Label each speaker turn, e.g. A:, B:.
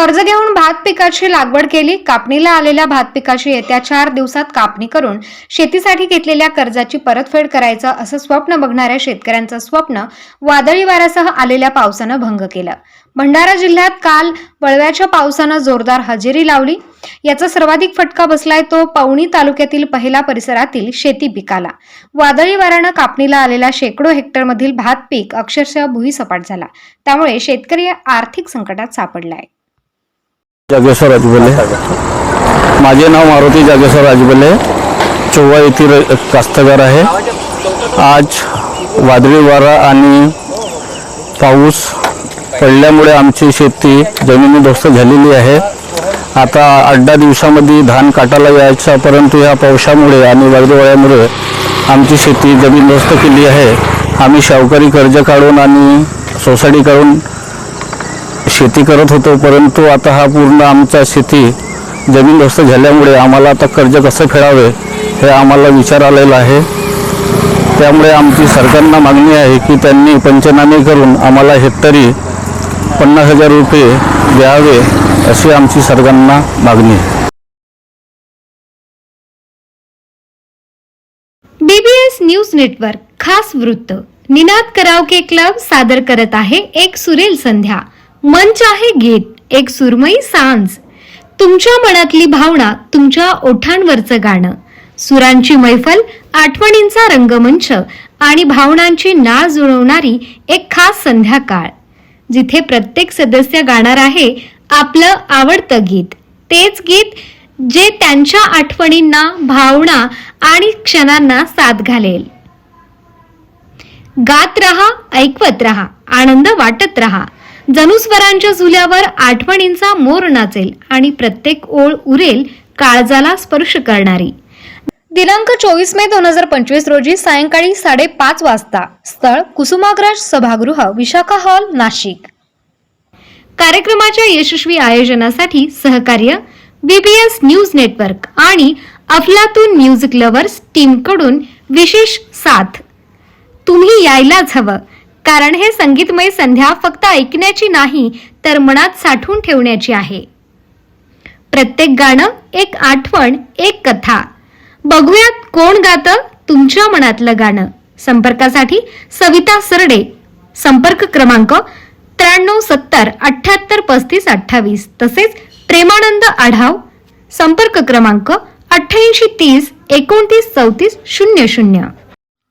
A: कर्ज घेऊन भात पिकाची लागवड केली. कापणीला आलेल्या भात पिकाची येत्या चार दिवसात कापणी करून शेतीसाठी घेतलेल्या कर्जाची परतफेड करायचं असं स्वप्न बघणाऱ्या शेतकऱ्यांचं स्वप्न वादळी वाऱ्यासह आलेल्या पावसानं भंग केलं. भंडारा जिल्ह्यात काल वळव्याच्या पावसानं जोरदार हजेरी लावली. याचा सर्वाधिक फटका बसलाय तो पवणी तालुक्यातील पहिला परिसरातील शेती पिकाला. वादळी वाऱ्यानं कापणीला आलेला शेकडो हेक्टरमधील भात पीक अक्षरशः भुईसपाट झाला. त्यामुळे शेतकरी आर्थिक संकटात सापडलाय.
B: जागेश्वर राजबले माझे नाव मारुती जागेश्वर राजबले चोवा येथील एक कास्तकार आहे. आज वादळी वारा आणि पाऊस पडल्यामुळे आमची शेती जमिनीदोस्त झालेली आहे. आता आठ दहा दिवसामध्ये धान काटायला यायचा परंतु या पावसामुळे आणि वादळी वाऱ्यामुळे आमची शेती जमीनदोस्त केली आहे. आम्ही शावकारी कर्ज काढून आणि सोसायटी काढून शेती करत होतो परंतु आता हा पूर्ण आमचा शेती जमीन जमीनदोस्त झाल्यामुळे आम्हाला आता कर्ज कसं फेडावे हे आम्हाला विचार आलेला आहे. त्यामुळे आमची सरकारना मागणी आहे की त्यांनी पंचनामे करून आम्हाला हेक्टरी पन्नास हजार रुपये द्यावे अशी आमची सरकारना मागणी आहे.
A: डीबीएस न्यूज नेटवर्क खास वृत्त. निनाद करावके क्लब सादर करत आहे एक सुरेल संध्या. मंच आहे गीत एक सुरमई सांज. तुमच्या मनातली भावना तुमच्या ओठांवरचं गाणं. सुरांची मैफल आठवणींचा रंगमंच आणि भावनांची नाळ जुळवणारी एक खास संध्याकाळ. जिथे प्रत्येक सदस्य गाणार आहे आपलं आवडतं गीत. तेच गीत जे त्यांच्या आठवणींना भावना आणि क्षणांना साथ घालेल. गात रहा ऐकवत रहा आनंद वाटत रहा. जनुस्वरांच्या झुल्यावर आठवणींचा मोर नाचेल आणि प्रत्येक ओळ उरेल काळजाला स्पर्श करणारी. दिनांक चोवीस मे दोन हजार पंचवीस रोजी सायंकाळी साडेपाच वाजता स्थळ कुसुमाग्रज सभागृह विशाखा हॉल नाशिक. कार्यक्रमाच्या यशस्वी आयोजनासाठी सहकार्य बीबीएस न्यूज नेटवर्क आणि अफलातून म्युझिक लव्हर्स टीमकडून विशेष साथ. तुम्ही यायलाच हवं. कारण हे संगीतमय संध्या फक्त ऐकण्याची नाही तर मनात साठवून ठेवण्याची आहे. प्रत्येक गाणं एक आठवण एक कथा. बघूयात कोण गातं तुमच्या मनातलं गाणं. संपर्कासाठी सविता सरडे. संपर्क क्रमांक त्र्याण्णव सत्तर अठ्ठ्याहत्तर पस्तीस अठ्ठावीस. तसेच प्रेमानंद आढाव. संपर्क क्रमांक अठ्ठ्याऐंशी तीस एकोणतीस चौतीस शून्य शून्य.